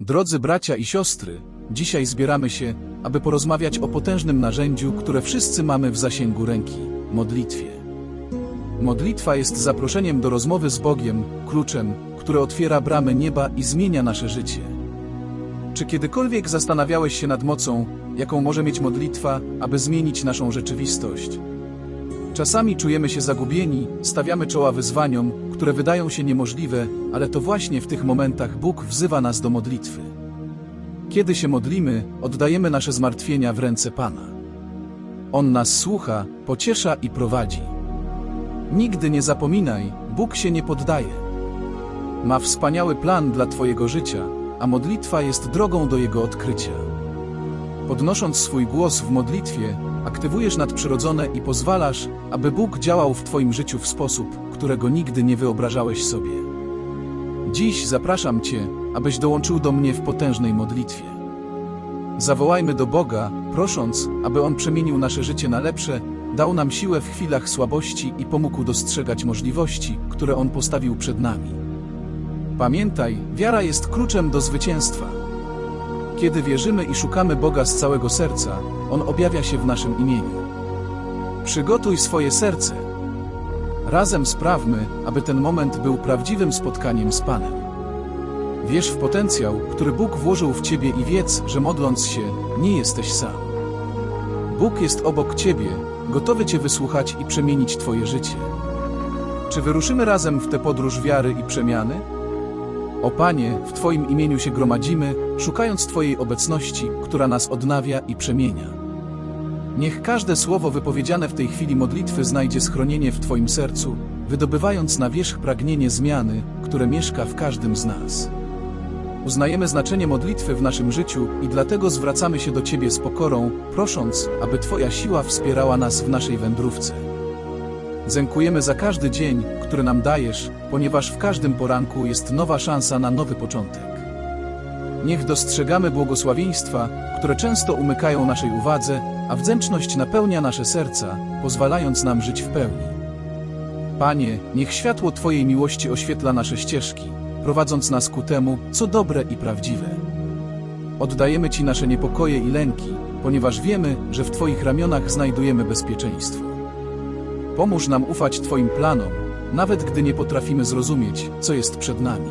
Drodzy bracia i siostry, dzisiaj zbieramy się, aby porozmawiać o potężnym narzędziu, które wszyscy mamy w zasięgu ręki modlitwie. Modlitwa jest zaproszeniem do rozmowy z Bogiem, kluczem, które otwiera bramy nieba i zmienia nasze życie. Czy kiedykolwiek zastanawiałeś się nad mocą, jaką może mieć modlitwa, aby zmienić naszą rzeczywistość? Czasami czujemy się zagubieni, stawiamy czoła wyzwaniom, które wydają się niemożliwe, ale to właśnie w tych momentach Bóg wzywa nas do modlitwy. Kiedy się modlimy, oddajemy nasze zmartwienia w ręce Pana. On nas słucha, pociesza i prowadzi. Nigdy nie zapominaj, Bóg się nie poddaje. Ma wspaniały plan dla Twojego życia, a modlitwa jest drogą do jego odkrycia. Podnosząc swój głos w modlitwie, aktywujesz nadprzyrodzone i pozwalasz, aby Bóg działał w Twoim życiu w sposób, którego nigdy nie wyobrażałeś sobie. Dziś zapraszam Cię, abyś dołączył do mnie w potężnej modlitwie. Zawołajmy do Boga, prosząc, aby On przemienił nasze życie na lepsze, dał nam siłę w chwilach słabości i pomógł dostrzegać możliwości, które On postawił przed nami. Pamiętaj, wiara jest kluczem do zwycięstwa. Kiedy wierzymy i szukamy Boga z całego serca, On objawia się w naszym imieniu. Przygotuj swoje serce. Razem sprawmy, aby ten moment był prawdziwym spotkaniem z Panem. Wierz w potencjał, który Bóg włożył w Ciebie i wiedz, że modląc się, nie jesteś sam. Bóg jest obok Ciebie, gotowy Cię wysłuchać i przemienić Twoje życie. Czy wyruszymy razem w tę podróż wiary i przemiany? O Panie, w Twoim imieniu się gromadzimy, szukając Twojej obecności, która nas odnawia i przemienia. Niech każde słowo wypowiedziane w tej chwili modlitwy znajdzie schronienie w Twoim sercu, wydobywając na wierzch pragnienie zmiany, które mieszka w każdym z nas. Uznajemy znaczenie modlitwy w naszym życiu i dlatego zwracamy się do Ciebie z pokorą, prosząc, aby Twoja siła wspierała nas w naszej wędrówce. Dziękujemy za każdy dzień, który nam dajesz, ponieważ w każdym poranku jest nowa szansa na nowy początek. Niech dostrzegamy błogosławieństwa, które często umykają naszej uwadze, a wdzięczność napełnia nasze serca, pozwalając nam żyć w pełni. Panie, niech światło Twojej miłości oświetla nasze ścieżki, prowadząc nas ku temu, co dobre i prawdziwe. Oddajemy Ci nasze niepokoje i lęki, ponieważ wiemy, że w Twoich ramionach znajdujemy bezpieczeństwo. Pomóż nam ufać Twoim planom, nawet gdy nie potrafimy zrozumieć, co jest przed nami.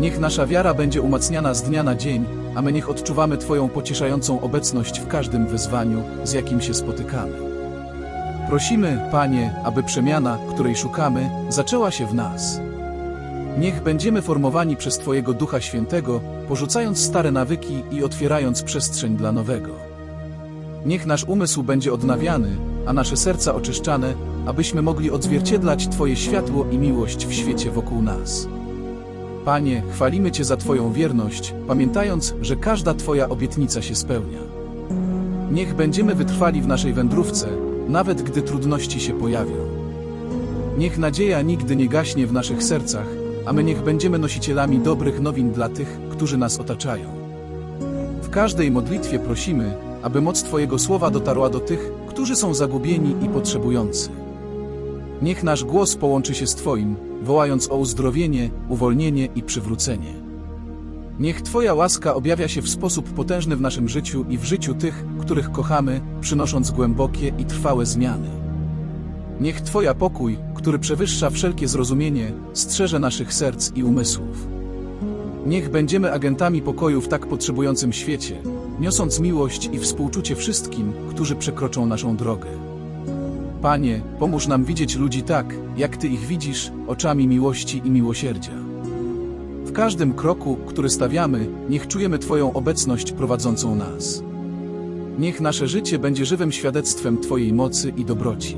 Niech nasza wiara będzie umacniana z dnia na dzień, a my niech odczuwamy Twoją pocieszającą obecność w każdym wyzwaniu, z jakim się spotykamy. Prosimy, Panie, aby przemiana, której szukamy, zaczęła się w nas. Niech będziemy formowani przez Twojego Ducha Świętego, porzucając stare nawyki i otwierając przestrzeń dla nowego. Niech nasz umysł będzie odnawiany, a nasze serca oczyszczane, abyśmy mogli odzwierciedlać Twoje światło i miłość w świecie wokół nas. Panie, chwalimy Cię za Twoją wierność, pamiętając, że każda Twoja obietnica się spełnia. Niech będziemy wytrwali w naszej wędrówce, nawet gdy trudności się pojawią. Niech nadzieja nigdy nie gaśnie w naszych sercach, a my niech będziemy nosicielami dobrych nowin dla tych, którzy nas otaczają. W każdej modlitwie prosimy, aby moc Twojego słowa dotarła do tych, którzy są zagubieni i potrzebujący. Niech nasz głos połączy się z Twoim, wołając o uzdrowienie, uwolnienie i przywrócenie. Niech Twoja łaska objawia się w sposób potężny w naszym życiu i w życiu tych, których kochamy, przynosząc głębokie i trwałe zmiany. Niech Twoja pokój, który przewyższa wszelkie zrozumienie, strzeże naszych serc i umysłów. Niech będziemy agentami pokoju w tak potrzebującym świecie, niosąc miłość i współczucie wszystkim, którzy przekroczą naszą drogę. Panie, pomóż nam widzieć ludzi tak, jak Ty ich widzisz, oczami miłości i miłosierdzia. W każdym kroku, który stawiamy, niech czujemy Twoją obecność prowadzącą nas. Niech nasze życie będzie żywym świadectwem Twojej mocy i dobroci.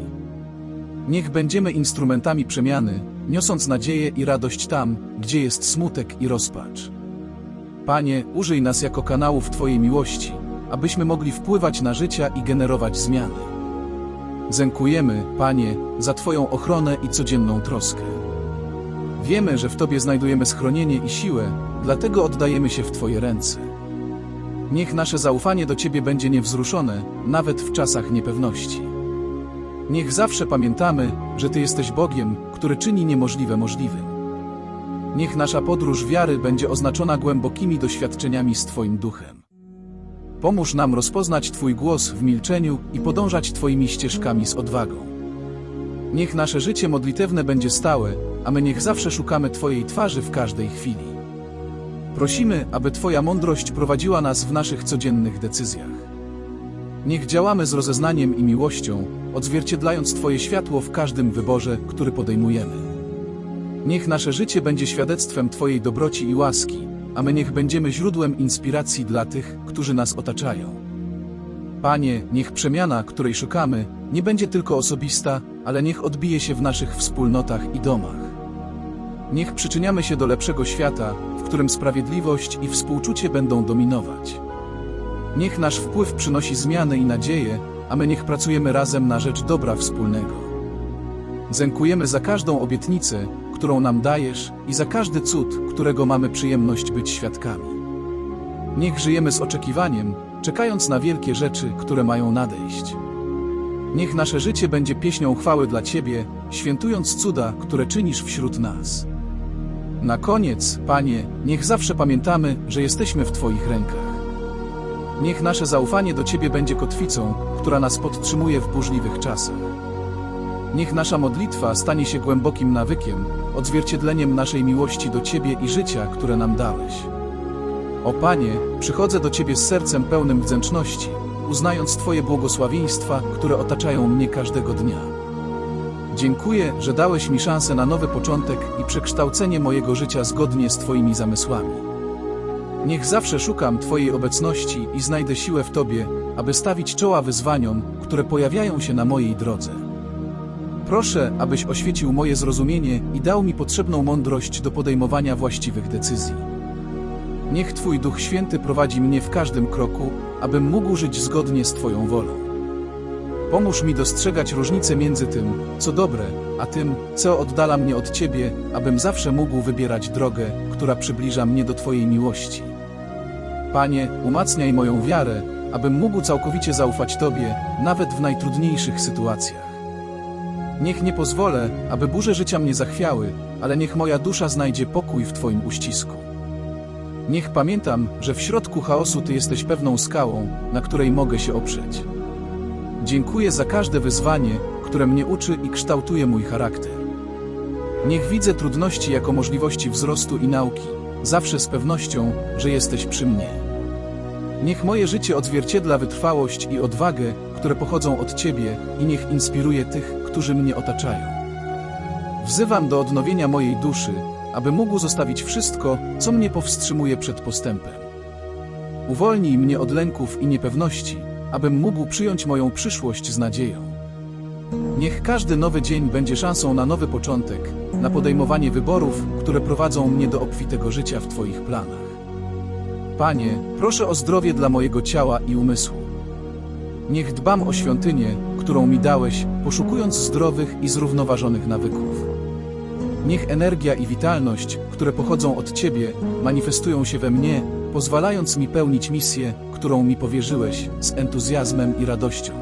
Niech będziemy instrumentami przemiany, niosąc nadzieję i radość tam, gdzie jest smutek i rozpacz. Panie, użyj nas jako kanałów Twojej miłości, abyśmy mogli wpływać na życia i generować zmiany. Dziękujemy, Panie, za Twoją ochronę i codzienną troskę. Wiemy, że w Tobie znajdujemy schronienie i siłę, dlatego oddajemy się w Twoje ręce. Niech nasze zaufanie do Ciebie będzie niewzruszone, nawet w czasach niepewności. Niech zawsze pamiętamy, że Ty jesteś Bogiem, który czyni niemożliwe możliwym. Niech nasza podróż wiary będzie oznaczona głębokimi doświadczeniami z Twoim duchem. Pomóż nam rozpoznać Twój głos w milczeniu i podążać Twoimi ścieżkami z odwagą. Niech nasze życie modlitewne będzie stałe, a my niech zawsze szukamy Twojej twarzy w każdej chwili. Prosimy, aby Twoja mądrość prowadziła nas w naszych codziennych decyzjach. Niech działamy z rozeznaniem i miłością, odzwierciedlając Twoje światło w każdym wyborze, który podejmujemy. Niech nasze życie będzie świadectwem Twojej dobroci i łaski, a my niech będziemy źródłem inspiracji dla tych, którzy nas otaczają. Panie, niech przemiana, której szukamy, nie będzie tylko osobista, ale niech odbije się w naszych wspólnotach i domach. Niech przyczyniamy się do lepszego świata, w którym sprawiedliwość i współczucie będą dominować. Niech nasz wpływ przynosi zmiany i nadzieję, a my niech pracujemy razem na rzecz dobra wspólnego. Dziękujemy za każdą obietnicę, którą nam dajesz i za każdy cud, którego mamy przyjemność być świadkami. Niech żyjemy z oczekiwaniem, czekając na wielkie rzeczy, które mają nadejść. Niech nasze życie będzie pieśnią chwały dla Ciebie, świętując cuda, które czynisz wśród nas. Na koniec, Panie, niech zawsze pamiętamy, że jesteśmy w Twoich rękach. Niech nasze zaufanie do Ciebie będzie kotwicą, która nas podtrzymuje w burzliwych czasach. Niech nasza modlitwa stanie się głębokim nawykiem, odzwierciedleniem naszej miłości do Ciebie i życia, które nam dałeś. O Panie, przychodzę do Ciebie z sercem pełnym wdzięczności, uznając Twoje błogosławieństwa, które otaczają mnie każdego dnia. Dziękuję, że dałeś mi szansę na nowy początek i przekształcenie mojego życia zgodnie z Twoimi zamysłami. Niech zawsze szukam Twojej obecności i znajdę siłę w Tobie, aby stawić czoła wyzwaniom, które pojawiają się na mojej drodze. Proszę, abyś oświecił moje zrozumienie i dał mi potrzebną mądrość do podejmowania właściwych decyzji. Niech Twój Duch Święty prowadzi mnie w każdym kroku, abym mógł żyć zgodnie z Twoją wolą. Pomóż mi dostrzegać różnicę między tym, co dobre, a tym, co oddala mnie od Ciebie, abym zawsze mógł wybierać drogę, która przybliża mnie do Twojej miłości. Panie, umacniaj moją wiarę, abym mógł całkowicie zaufać Tobie, nawet w najtrudniejszych sytuacjach. Niech nie pozwolę, aby burze życia mnie zachwiały, ale niech moja dusza znajdzie pokój w Twoim uścisku. Niech pamiętam, że w środku chaosu Ty jesteś pewną skałą, na której mogę się oprzeć. Dziękuję za każde wyzwanie, które mnie uczy i kształtuje mój charakter. Niech widzę trudności jako możliwości wzrostu i nauki, zawsze z pewnością, że jesteś przy mnie. Niech moje życie odzwierciedla wytrwałość i odwagę, które pochodzą od Ciebie i niech inspiruje tych, którzy mnie otaczają. Wzywam do odnowienia mojej duszy, aby mógł zostawić wszystko, co mnie powstrzymuje przed postępem. Uwolnij mnie od lęków i niepewności, abym mógł przyjąć moją przyszłość z nadzieją. Niech każdy nowy dzień będzie szansą na nowy początek, na podejmowanie wyborów, które prowadzą mnie do obfitego życia w Twoich planach. Panie, proszę o zdrowie dla mojego ciała i umysłu. Niech dbam o świątynię, którą mi dałeś, poszukując zdrowych i zrównoważonych nawyków. Niech energia i witalność, które pochodzą od Ciebie, manifestują się we mnie, pozwalając mi pełnić misję, którą mi powierzyłeś, z entuzjazmem i radością.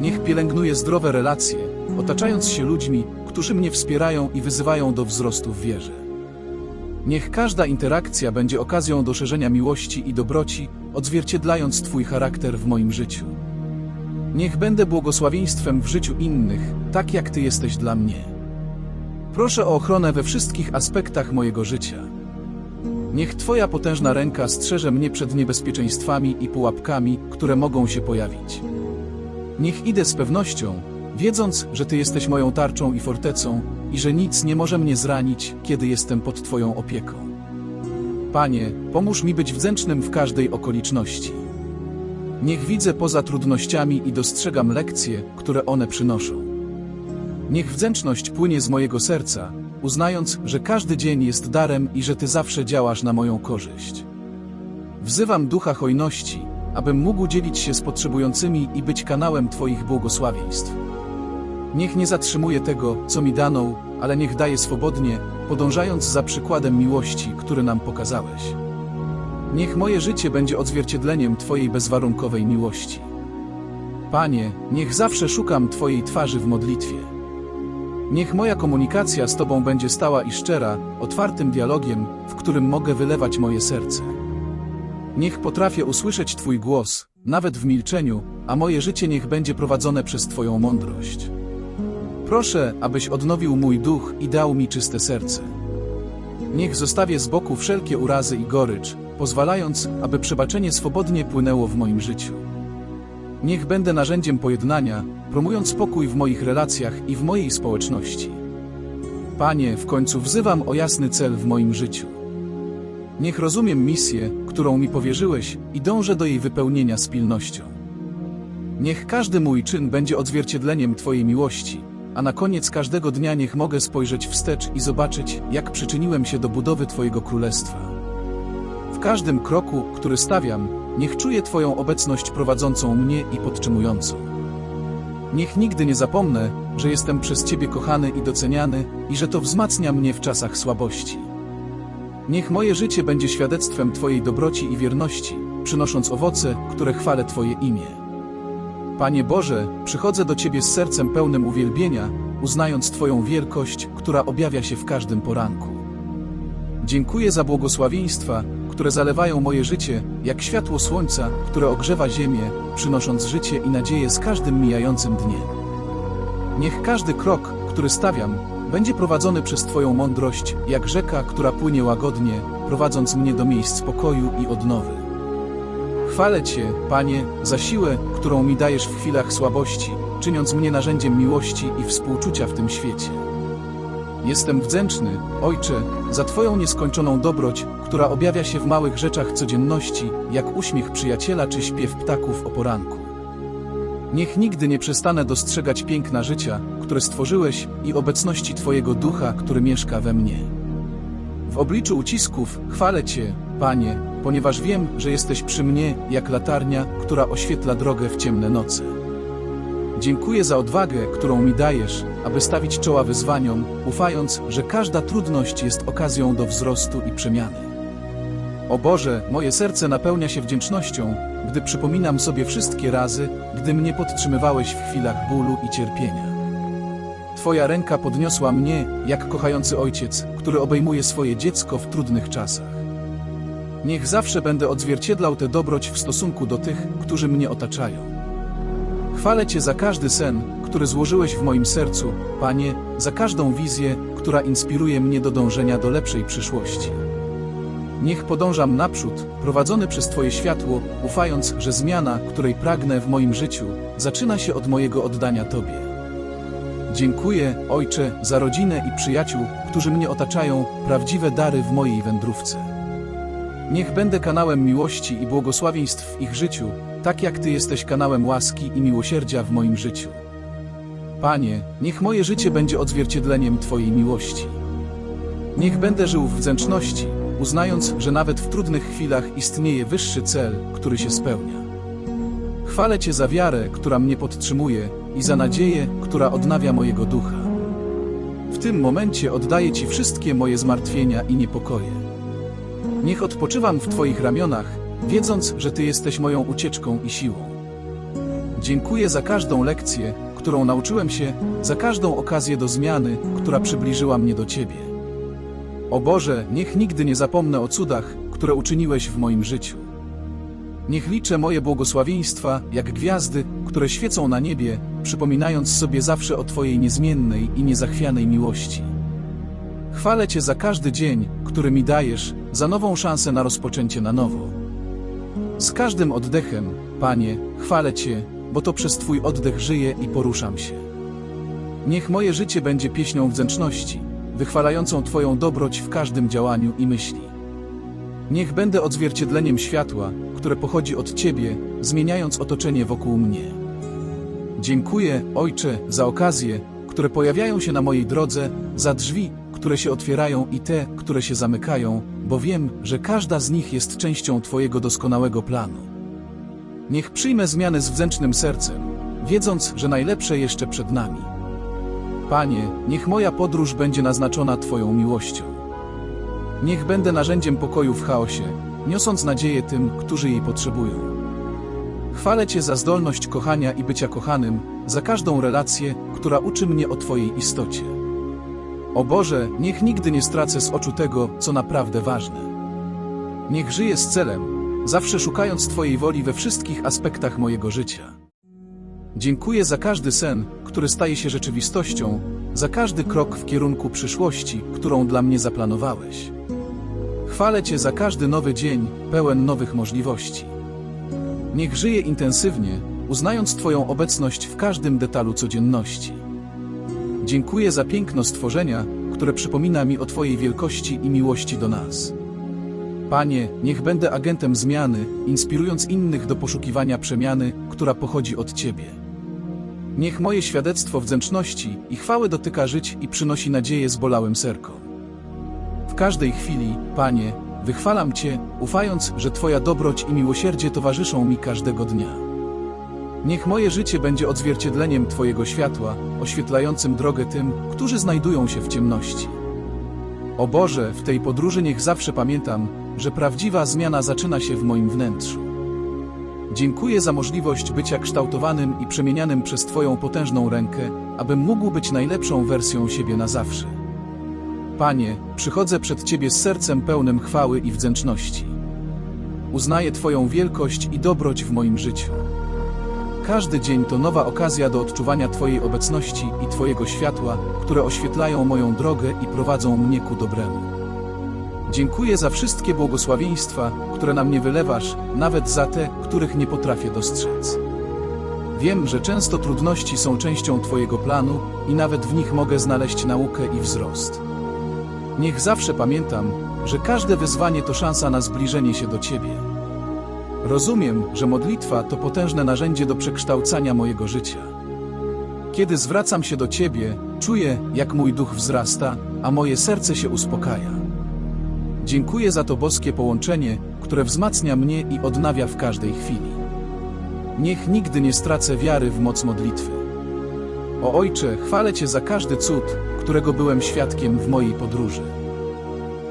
Niech pielęgnuję zdrowe relacje, otaczając się ludźmi, którzy mnie wspierają i wyzywają do wzrostu w wierze. Niech każda interakcja będzie okazją do szerzenia miłości i dobroci, odzwierciedlając Twój charakter w moim życiu. Niech będę błogosławieństwem w życiu innych, tak jak Ty jesteś dla mnie. Proszę o ochronę we wszystkich aspektach mojego życia. Niech Twoja potężna ręka strzeże mnie przed niebezpieczeństwami i pułapkami, które mogą się pojawić. Niech idę z pewnością, wiedząc, że Ty jesteś moją tarczą i fortecą i że nic nie może mnie zranić, kiedy jestem pod Twoją opieką. Panie, pomóż mi być wdzięcznym w każdej okoliczności. Niech widzę poza trudnościami i dostrzegam lekcje, które one przynoszą. Niech wdzięczność płynie z mojego serca, uznając, że każdy dzień jest darem i że Ty zawsze działasz na moją korzyść. Wzywam ducha hojności, abym mógł dzielić się z potrzebującymi i być kanałem Twoich błogosławieństw. Niech nie zatrzymuję tego, co mi dano, ale niech daję swobodnie, podążając za przykładem miłości, który nam pokazałeś. Niech moje życie będzie odzwierciedleniem Twojej bezwarunkowej miłości. Panie, niech zawsze szukam Twojej twarzy w modlitwie. Niech moja komunikacja z Tobą będzie stała i szczera, otwartym dialogiem, w którym mogę wylewać moje serce. Niech potrafię usłyszeć Twój głos, nawet w milczeniu, a moje życie niech będzie prowadzone przez Twoją mądrość. Proszę, abyś odnowił mój duch i dał mi czyste serce. Niech zostawię z boku wszelkie urazy i gorycz, pozwalając, aby przebaczenie swobodnie płynęło w moim życiu. Niech będę narzędziem pojednania, promując pokój w moich relacjach i w mojej społeczności. Panie, w końcu wzywam o jasny cel w moim życiu. Niech rozumiem misję, którą mi powierzyłeś i dążę do jej wypełnienia z pilnością. Niech każdy mój czyn będzie odzwierciedleniem Twojej miłości, a na koniec każdego dnia niech mogę spojrzeć wstecz i zobaczyć, jak przyczyniłem się do budowy Twojego Królestwa. W każdym kroku, który stawiam, niech czuję Twoją obecność prowadzącą mnie i podtrzymującą. Niech nigdy nie zapomnę, że jestem przez Ciebie kochany i doceniany i że to wzmacnia mnie w czasach słabości. Niech moje życie będzie świadectwem Twojej dobroci i wierności, przynosząc owoce, które chwalę Twoje imię. Panie Boże, przychodzę do Ciebie z sercem pełnym uwielbienia, uznając Twoją wielkość, która objawia się w każdym poranku. Dziękuję za błogosławieństwa, które zalewają moje życie, jak światło słońca, które ogrzewa ziemię, przynosząc życie i nadzieję z każdym mijającym dniem. Niech każdy krok, który stawiam, będzie prowadzony przez Twoją mądrość, jak rzeka, która płynie łagodnie, prowadząc mnie do miejsc spokoju i odnowy. Chwalę Cię, Panie, za siłę, którą mi dajesz w chwilach słabości, czyniąc mnie narzędziem miłości i współczucia w tym świecie. Jestem wdzięczny, Ojcze, za Twoją nieskończoną dobroć, która objawia się w małych rzeczach codzienności, jak uśmiech przyjaciela czy śpiew ptaków o poranku. Niech nigdy nie przestanę dostrzegać piękna życia, które stworzyłeś i obecności Twojego ducha, który mieszka we mnie. W obliczu ucisków chwalę Cię, Panie, ponieważ wiem, że jesteś przy mnie jak latarnia, która oświetla drogę w ciemne noce. Dziękuję za odwagę, którą mi dajesz, aby stawić czoła wyzwaniom, ufając, że każda trudność jest okazją do wzrostu i przemiany. O Boże, moje serce napełnia się wdzięcznością, gdy przypominam sobie wszystkie razy, gdy mnie podtrzymywałeś w chwilach bólu i cierpienia. Twoja ręka podniosła mnie, jak kochający ojciec, który obejmuje swoje dziecko w trudnych czasach. Niech zawsze będę odzwierciedlał tę dobroć w stosunku do tych, którzy mnie otaczają. Chwalę Cię za każdy sen, który złożyłeś w moim sercu, Panie, za każdą wizję, która inspiruje mnie do dążenia do lepszej przyszłości. Niech podążam naprzód, prowadzony przez Twoje światło, ufając, że zmiana, której pragnę w moim życiu, zaczyna się od mojego oddania Tobie. Dziękuję, Ojcze, za rodzinę i przyjaciół, którzy mnie otaczają, prawdziwe dary w mojej wędrówce. Niech będę kanałem miłości i błogosławieństw w ich życiu, tak jak Ty jesteś kanałem łaski i miłosierdzia w moim życiu. Panie, niech moje życie będzie odzwierciedleniem Twojej miłości. Niech będę żył w wdzięczności, uznając, że nawet w trudnych chwilach istnieje wyższy cel, który się spełnia. Chwalę Cię za wiarę, która mnie podtrzymuje i za nadzieję, która odnawia mojego ducha. W tym momencie oddaję Ci wszystkie moje zmartwienia i niepokoje. Niech odpoczywam w Twoich ramionach, wiedząc, że Ty jesteś moją ucieczką i siłą. Dziękuję za każdą lekcję, którą nauczyłem się, za każdą okazję do zmiany, która przybliżyła mnie do Ciebie. O Boże, niech nigdy nie zapomnę o cudach, które uczyniłeś w moim życiu. Niech liczę moje błogosławieństwa, jak gwiazdy, które świecą na niebie, przypominając sobie zawsze o Twojej niezmiennej i niezachwianej miłości. Chwalę Cię za każdy dzień, który mi dajesz, za nową szansę na rozpoczęcie na nowo. Z każdym oddechem, Panie, chwalę Cię, bo to przez Twój oddech żyję i poruszam się. Niech moje życie będzie pieśnią wdzięczności, wychwalającą Twoją dobroć w każdym działaniu i myśli. Niech będę odzwierciedleniem światła, które pochodzi od Ciebie, zmieniając otoczenie wokół mnie. Dziękuję, Ojcze, za okazje, które pojawiają się na mojej drodze, za drzwi, które się otwierają i te, które się zamykają, bo wiem, że każda z nich jest częścią Twojego doskonałego planu. Niech przyjmę zmiany z wdzięcznym sercem, wiedząc, że najlepsze jeszcze przed nami. Panie, niech moja podróż będzie naznaczona Twoją miłością. Niech będę narzędziem pokoju w chaosie, niosąc nadzieję tym, którzy jej potrzebują. Chwalę Cię za zdolność kochania i bycia kochanym, za każdą relację, która uczy mnie o Twojej istocie. O Boże, niech nigdy nie stracę z oczu tego, co naprawdę ważne. Niech żyję z celem, zawsze szukając Twojej woli we wszystkich aspektach mojego życia. Dziękuję za każdy sen, który staje się rzeczywistością, za każdy krok w kierunku przyszłości, którą dla mnie zaplanowałeś. Chwalę Cię za każdy nowy dzień, pełen nowych możliwości. Niech żyję intensywnie, uznając Twoją obecność w każdym detalu codzienności. Dziękuję za piękno stworzenia, które przypomina mi o Twojej wielkości i miłości do nas. Panie, niech będę agentem zmiany, inspirując innych do poszukiwania przemiany, która pochodzi od Ciebie. Niech moje świadectwo wdzięczności i chwały dotyka żyć i przynosi nadzieję zbolałym serkom. W każdej chwili, Panie, wychwalam Cię, ufając, że Twoja dobroć i miłosierdzie towarzyszą mi każdego dnia. Niech moje życie będzie odzwierciedleniem Twojego światła, oświetlającym drogę tym, którzy znajdują się w ciemności. O Boże, w tej podróży niech zawsze pamiętam, że prawdziwa zmiana zaczyna się w moim wnętrzu. Dziękuję za możliwość bycia kształtowanym i przemienianym przez Twoją potężną rękę, abym mógł być najlepszą wersją siebie na zawsze. Panie, przychodzę przed Ciebie z sercem pełnym chwały i wdzięczności. Uznaję Twoją wielkość i dobroć w moim życiu. Każdy dzień to nowa okazja do odczuwania Twojej obecności i Twojego światła, które oświetlają moją drogę i prowadzą mnie ku dobremu. Dziękuję za wszystkie błogosławieństwa, które na mnie wylewasz, nawet za te, których nie potrafię dostrzec. Wiem, że często trudności są częścią Twojego planu i nawet w nich mogę znaleźć naukę i wzrost. Niech zawsze pamiętam, że każde wyzwanie to szansa na zbliżenie się do Ciebie. Rozumiem, że modlitwa to potężne narzędzie do przekształcania mojego życia. Kiedy zwracam się do Ciebie, czuję, jak mój duch wzrasta, a moje serce się uspokaja. Dziękuję za to boskie połączenie, które wzmacnia mnie i odnawia w każdej chwili. Niech nigdy nie stracę wiary w moc modlitwy. O Ojcze, chwalę Cię za każdy cud, którego byłem świadkiem w mojej podróży.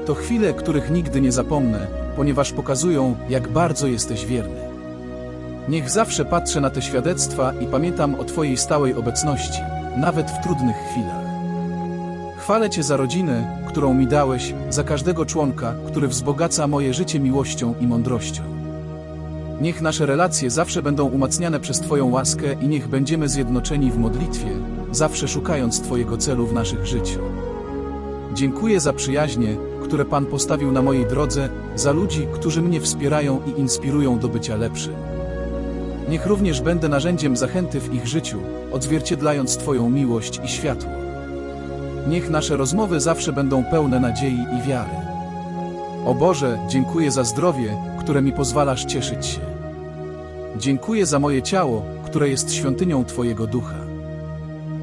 To chwile, których nigdy nie zapomnę, ponieważ pokazują, jak bardzo jesteś wierny. Niech zawsze patrzę na te świadectwa i pamiętam o Twojej stałej obecności, nawet w trudnych chwilach. Chwalę Cię za rodzinę, którą mi dałeś, za każdego członka, który wzbogaca moje życie miłością i mądrością. Niech nasze relacje zawsze będą umacniane przez Twoją łaskę i niech będziemy zjednoczeni w modlitwie, zawsze szukając Twojego celu w naszych życiu. Dziękuję za przyjaźnie, które Pan postawił na mojej drodze, za ludzi, którzy mnie wspierają i inspirują do bycia lepszym. Niech również będę narzędziem zachęty w ich życiu, odzwierciedlając Twoją miłość i światło. Niech nasze rozmowy zawsze będą pełne nadziei i wiary. O Boże, dziękuję za zdrowie, które mi pozwalasz cieszyć się. Dziękuję za moje ciało, które jest świątynią Twojego ducha.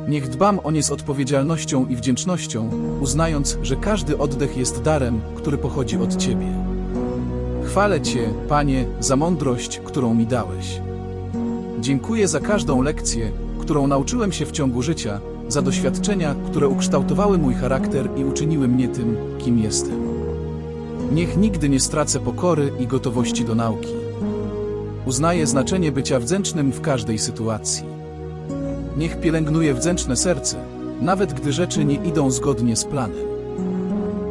Niech dbam o nie z odpowiedzialnością i wdzięcznością, uznając, że każdy oddech jest darem, który pochodzi od Ciebie. Chwalę Cię, Panie, za mądrość, którą mi dałeś. Dziękuję za każdą lekcję, którą nauczyłem się w ciągu życia, za doświadczenia, które ukształtowały mój charakter i uczyniły mnie tym, kim jestem. Niech nigdy nie stracę pokory i gotowości do nauki. Uznaję znaczenie bycia wdzięcznym w każdej sytuacji. Niech pielęgnuje wdzięczne serce, nawet gdy rzeczy nie idą zgodnie z planem.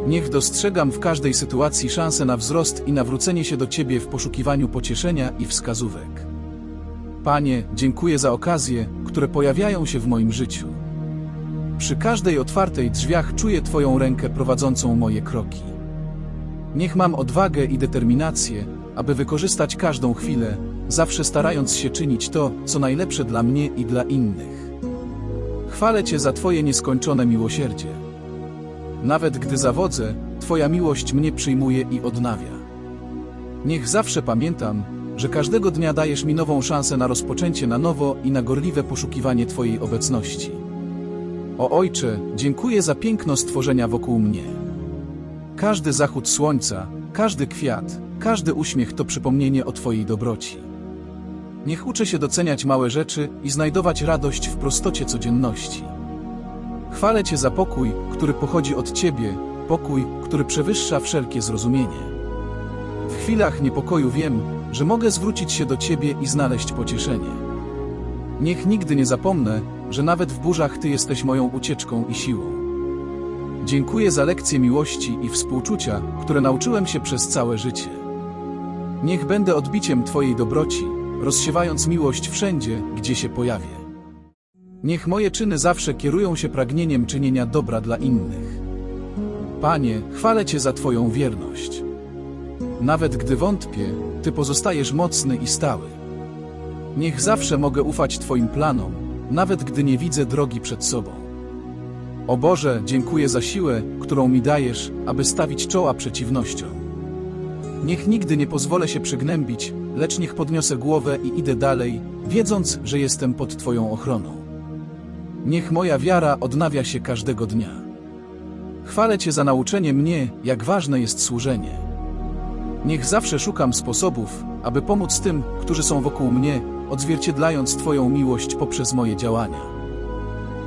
Niech dostrzegam w każdej sytuacji szansę na wzrost i nawrócenie się do Ciebie w poszukiwaniu pocieszenia i wskazówek. Panie, dziękuję za okazje, które pojawiają się w moim życiu. Przy każdej otwartej drzwiach czuję Twoją rękę prowadzącą moje kroki. Niech mam odwagę i determinację, aby wykorzystać każdą chwilę, zawsze starając się czynić to, co najlepsze dla mnie i dla innych. Chwalę Cię za Twoje nieskończone miłosierdzie. Nawet gdy zawodzę, Twoja miłość mnie przyjmuje i odnawia. Niech zawsze pamiętam, że każdego dnia dajesz mi nową szansę na rozpoczęcie na nowo i na gorliwe poszukiwanie Twojej obecności. O Ojcze, dziękuję za piękno stworzenia wokół mnie. Każdy zachód słońca, każdy kwiat, każdy uśmiech to przypomnienie o Twojej dobroci. Niech uczę się doceniać małe rzeczy i znajdować radość w prostocie codzienności. Chwalę Cię za pokój, który pochodzi od Ciebie, pokój, który przewyższa wszelkie zrozumienie. W chwilach niepokoju wiem, że mogę zwrócić się do Ciebie i znaleźć pocieszenie. Niech nigdy nie zapomnę, że nawet w burzach Ty jesteś moją ucieczką i siłą. dziękuję za lekcje miłości i współczucia, które nauczyłem się przez całe życie. Niech będę odbiciem Twojej dobroci, rozsiewając miłość wszędzie, gdzie się pojawię. Niech moje czyny zawsze kierują się pragnieniem czynienia dobra dla innych. Panie, chwalę Cię za Twoją wierność. Nawet gdy wątpię, Ty pozostajesz mocny i stały. Niech zawsze mogę ufać Twoim planom, nawet gdy nie widzę drogi przed sobą. O Boże, dziękuję za siłę, którą mi dajesz, aby stawić czoła przeciwnościom. Niech nigdy nie pozwolę się przygnębić, lecz niech podniosę głowę i idę dalej, wiedząc, że jestem pod Twoją ochroną. Niech moja wiara odnawia się każdego dnia. Chwalę Cię za nauczenie mnie, jak ważne jest służenie. Niech zawsze szukam sposobów, aby pomóc tym, którzy są wokół mnie, odzwierciedlając Twoją miłość poprzez moje działania.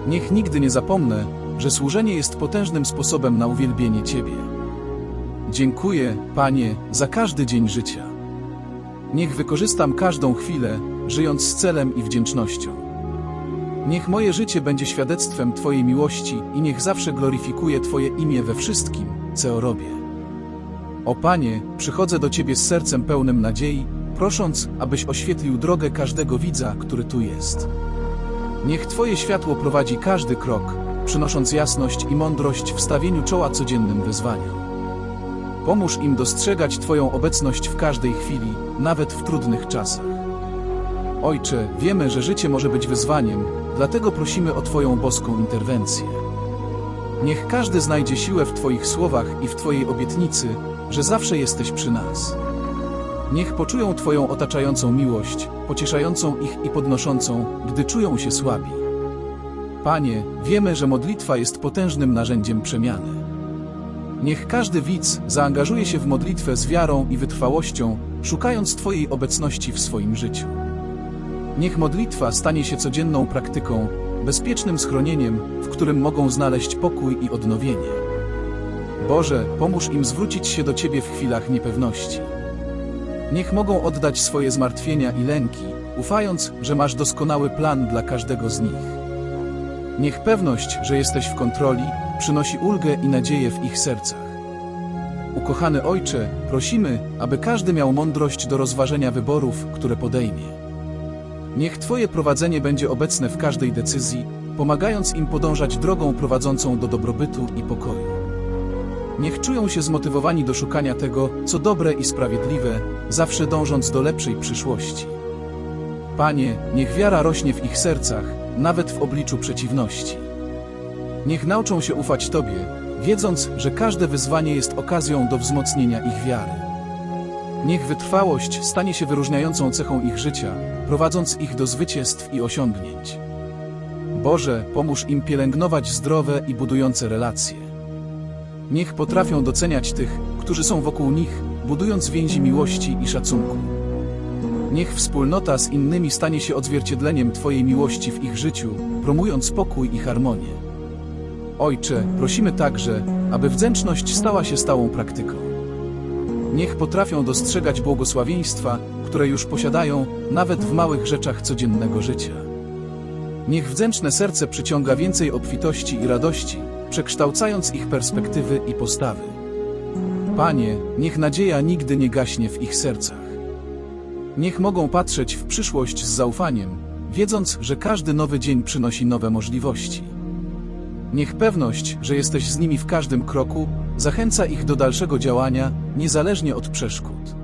Niech nigdy nie zapomnę, że służenie jest potężnym sposobem na uwielbienie Ciebie. Dziękuję, Panie, za każdy dzień życia. Niech wykorzystam każdą chwilę, żyjąc z celem i wdzięcznością. Niech moje życie będzie świadectwem Twojej miłości i niech zawsze gloryfikuje Twoje imię we wszystkim, co robię. O Panie, przychodzę do Ciebie z sercem pełnym nadziei, prosząc, abyś oświetlił drogę każdego widza, który tu jest. Niech Twoje światło prowadzi każdy krok, przynosząc jasność i mądrość w stawieniu czoła codziennym wyzwaniom. Pomóż im dostrzegać Twoją obecność w każdej chwili, nawet w trudnych czasach. Ojcze, wiemy, że życie może być wyzwaniem, dlatego prosimy o Twoją boską interwencję. Niech każdy znajdzie siłę w Twoich słowach i w Twojej obietnicy, że zawsze jesteś przy nas. Niech poczują Twoją otaczającą miłość, pocieszającą ich i podnoszącą, gdy czują się słabi. Panie, wiemy, że modlitwa jest potężnym narzędziem przemiany. Niech każdy widz zaangażuje się w modlitwę z wiarą i wytrwałością, szukając Twojej obecności w swoim życiu. Niech modlitwa stanie się codzienną praktyką, bezpiecznym schronieniem, w którym mogą znaleźć pokój i odnowienie. Boże, pomóż im zwrócić się do Ciebie w chwilach niepewności. Niech mogą oddać swoje zmartwienia i lęki, ufając, że masz doskonały plan dla każdego z nich. Niech pewność, że jesteś w kontroli, przynosi ulgę i nadzieję w ich sercach. Ukochany Ojcze, prosimy, aby każdy miał mądrość do rozważenia wyborów, które podejmie. Niech Twoje prowadzenie będzie obecne w każdej decyzji, pomagając im podążać drogą prowadzącą do dobrobytu i pokoju. Niech czują się zmotywowani do szukania tego, co dobre i sprawiedliwe, zawsze dążąc do lepszej przyszłości. Panie, niech wiara rośnie w ich sercach, nawet w obliczu przeciwności. Niech nauczą się ufać Tobie, wiedząc, że każde wyzwanie jest okazją do wzmocnienia ich wiary. Niech wytrwałość stanie się wyróżniającą cechą ich życia, prowadząc ich do zwycięstw i osiągnięć. Boże, pomóż im pielęgnować zdrowe i budujące relacje. Niech potrafią doceniać tych, którzy są wokół nich, budując więzi miłości i szacunku. Niech wspólnota z innymi stanie się odzwierciedleniem Twojej miłości w ich życiu, promując pokój i harmonię. Ojcze, prosimy także, aby wdzięczność stała się stałą praktyką. Niech potrafią dostrzegać błogosławieństwa, które już posiadają, nawet w małych rzeczach codziennego życia. Niech wdzięczne serce przyciąga więcej obfitości i radości, przekształcając ich perspektywy i postawy. Panie, niech nadzieja nigdy nie gaśnie w ich sercach. Niech mogą patrzeć w przyszłość z zaufaniem, wiedząc, że każdy nowy dzień przynosi nowe możliwości. Niech pewność, że jesteś z nimi w każdym kroku, zachęca ich do dalszego działania, niezależnie od przeszkód.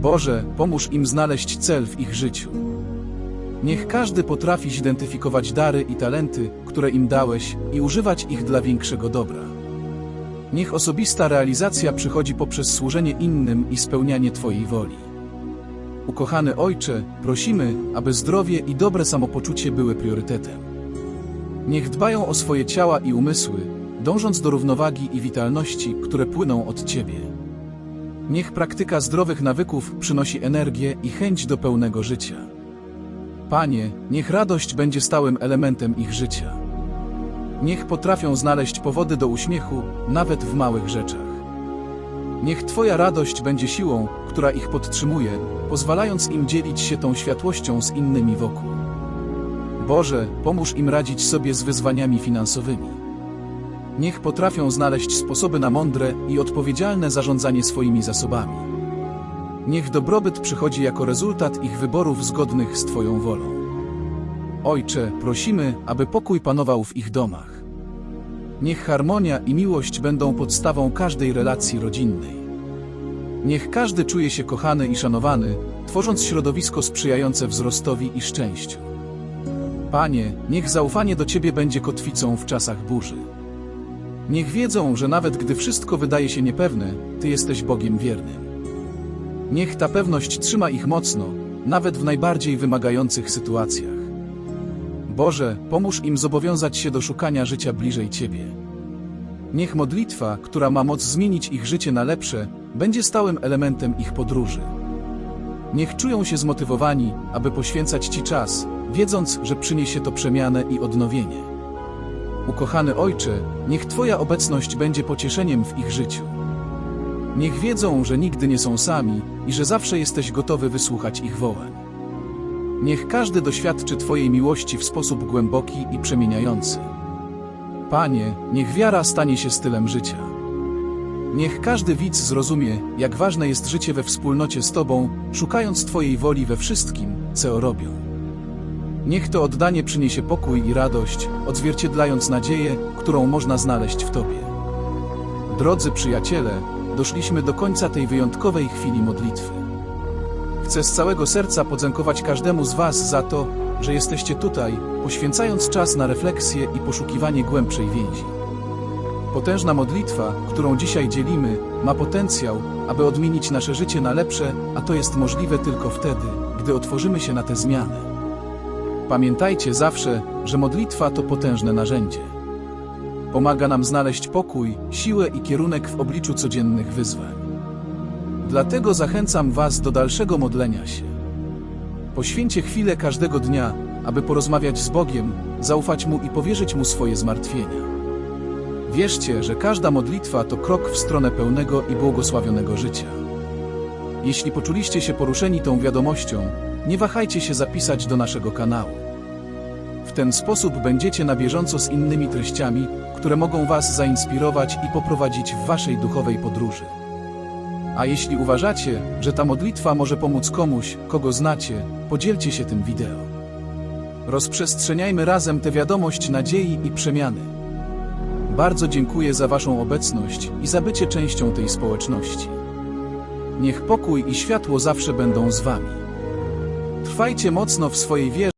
Boże, pomóż im znaleźć cel w ich życiu. Niech każdy potrafi zidentyfikować dary i talenty, które im dałeś, i używać ich dla większego dobra. Niech osobista realizacja przychodzi poprzez służenie innym i spełnianie Twojej woli. Ukochany Ojcze, prosimy, aby zdrowie i dobre samopoczucie były priorytetem. Niech dbają o swoje ciała i umysły, dążąc do równowagi i witalności, które płyną od Ciebie. Niech praktyka zdrowych nawyków przynosi energię i chęć do pełnego życia. Panie, niech radość będzie stałym elementem ich życia. Niech potrafią znaleźć powody do uśmiechu, nawet w małych rzeczach. Niech Twoja radość będzie siłą, która ich podtrzymuje, pozwalając im dzielić się tą światłością z innymi wokół. Boże, pomóż im radzić sobie z wyzwaniami finansowymi. Niech potrafią znaleźć sposoby na mądre i odpowiedzialne zarządzanie swoimi zasobami. Niech dobrobyt przychodzi jako rezultat ich wyborów zgodnych z Twoją wolą. Ojcze, prosimy, aby pokój panował w ich domach. Niech harmonia i miłość będą podstawą każdej relacji rodzinnej. Niech każdy czuje się kochany i szanowany, tworząc środowisko sprzyjające wzrostowi i szczęściu. Panie, niech zaufanie do Ciebie będzie kotwicą w czasach burzy. Niech wiedzą, że nawet gdy wszystko wydaje się niepewne, Ty jesteś Bogiem wiernym. Niech ta pewność trzyma ich mocno, nawet w najbardziej wymagających sytuacjach. Boże, pomóż im zobowiązać się do szukania życia bliżej Ciebie. Niech modlitwa, która ma moc zmienić ich życie na lepsze, będzie stałym elementem ich podróży. Niech czują się zmotywowani, aby poświęcać Ci czas, wiedząc, że przyniesie to przemianę i odnowienie. Ukochany Ojcze, niech Twoja obecność będzie pocieszeniem w ich życiu. Niech wiedzą, że nigdy nie są sami i że zawsze jesteś gotowy wysłuchać ich wołań. Niech każdy doświadczy Twojej miłości w sposób głęboki i przemieniający. Panie, niech wiara stanie się stylem życia. Niech każdy widz zrozumie, jak ważne jest życie we wspólnocie z Tobą, szukając Twojej woli we wszystkim, co robią. Niech to oddanie przyniesie pokój i radość, odzwierciedlając nadzieję, którą można znaleźć w Tobie. Drodzy przyjaciele, doszliśmy do końca tej wyjątkowej chwili modlitwy. Chcę z całego serca podziękować każdemu z Was za to, że jesteście tutaj, poświęcając czas na refleksję i poszukiwanie głębszej więzi. Potężna modlitwa, którą dzisiaj dzielimy, ma potencjał, aby odmienić nasze życie na lepsze, a to jest możliwe tylko wtedy, gdy otworzymy się na te zmiany. Pamiętajcie zawsze, że modlitwa to potężne narzędzie. Pomaga nam znaleźć pokój, siłę i kierunek w obliczu codziennych wyzwań. Dlatego zachęcam Was do dalszego modlenia się. Poświęćcie chwilę każdego dnia, aby porozmawiać z Bogiem, zaufać Mu i powierzyć Mu swoje zmartwienia. Wierzcie, że każda modlitwa to krok w stronę pełnego i błogosławionego życia. Jeśli poczuliście się poruszeni tą wiadomością, nie wahajcie się zapisać do naszego kanału. W ten sposób będziecie na bieżąco z innymi treściami, które mogą Was zainspirować i poprowadzić w Waszej duchowej podróży. A jeśli uważacie, że ta modlitwa może pomóc komuś, kogo znacie, podzielcie się tym wideo. Rozprzestrzeniajmy razem tę wiadomość nadziei i przemiany. Bardzo dziękuję za Waszą obecność i za bycie częścią tej społeczności. Niech pokój i światło zawsze będą z Wami. Trwajcie mocno w swojej wierze.